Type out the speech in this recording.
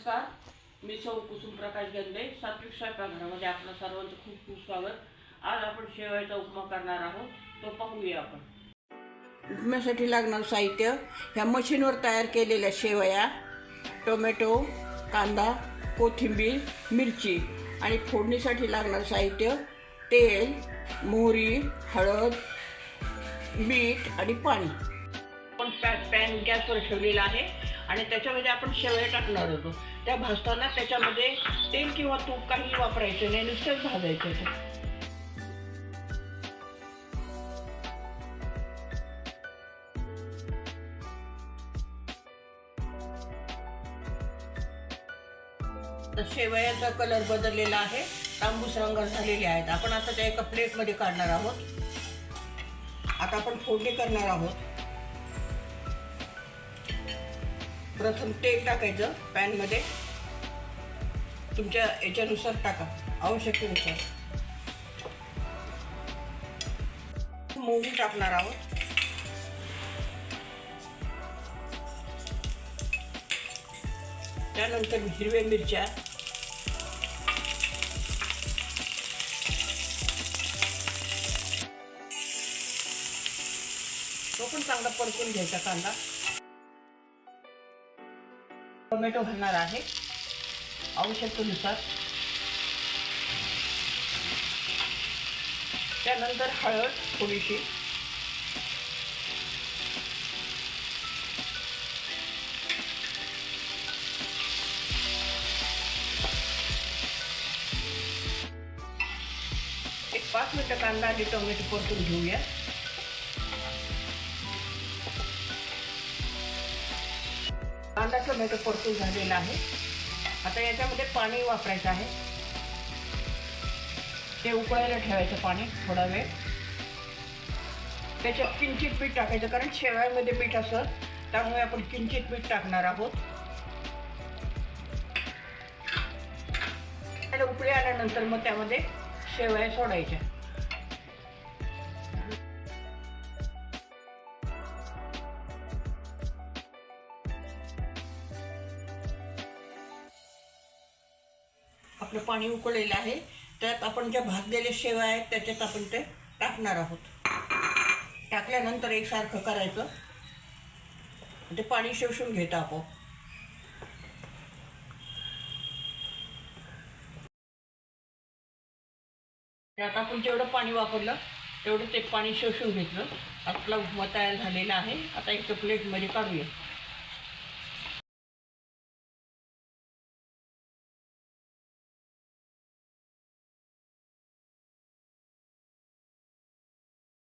नमस्कार. मी सौ कुसुम प्रकाश गंदे सात्विक स्वयंपाकघरामध्ये आपलं सर्वांचं खूप खूप स्वागत. आज आपण शेवयाचा उपमा करणार आहोत. तो पाहूया आपण. उपम्यासाठी लागणारं साहित्य. ह्या मशीनवर तयार केलेल्या शेवया टोमॅटो कांदा कोथिंबीर मिरची आणि फोडणीसाठी लागणारं साहित्य तेल मोहरी हळद मीठ आणि पाणी. आपण पॅन गॅसवर ठेवलेला आहे. आणि त्याच्यामध्ये आपण शेवया टाकणार होतो. त्या भाजताना त्याच्यामध्ये तेल किंवा तूप काही वापरायचं नाही नुसतंच भाजायचं तर शेवयाचा कलर बदललेला आहे तांबूस रंग झालेले आहेत. आपण आता त्या एका प्लेटमध्ये काढणार आहोत. आता आपण फोडणी करणार आहोत. प्रथम तेल टाकायचं पॅनमध्ये. तुमच्या याच्यानुसार टाका. आवश्यकतेनुसार मोहरी टाकणार आहोत. त्यानंतर हिरव्या मिरच्या. तो पण चांगला परतून घ्यायचा कांदा. टोमॅटो घालणार आहे. आवश्यकतेनुसार. त्यानंतर हळद थोडीशी. एक पाच मिनटं कांदा आणि टोमॅटो परतून घेऊया. कांदा टोमॅटो परतून झालेला आहे. आता याच्यामध्ये पाणी वापरायचं आहे. ते उकळायला ठेवायचं पाणी थोडा वेळ. त्याच्यात किंचित पीठ टाकायचं कारण शेवयामध्ये पीठ असतं त्यामुळे आपण किंचित पीठ टाकणार आहोत. आणि उकळी आल्यानंतर मग त्यामध्ये शेवया सोडायच्या. आपलं पाणी उकळलेलं आहे त्यात आपण ज्या भाजलेल्या शेवा आहेत त्याच्यात आपण ते टाकणार आहोत. टाकल्यानंतर एकसारखं करायचं. ते पाणी शोषून घेतं आपोआप. त्यात आपण जेवढं पाणी वापरलं तेवढं ते पाणी शोषून घेतलं. आपला उपमा तयार झालेला आहे. आता एक प्लेटमध्ये काढूया.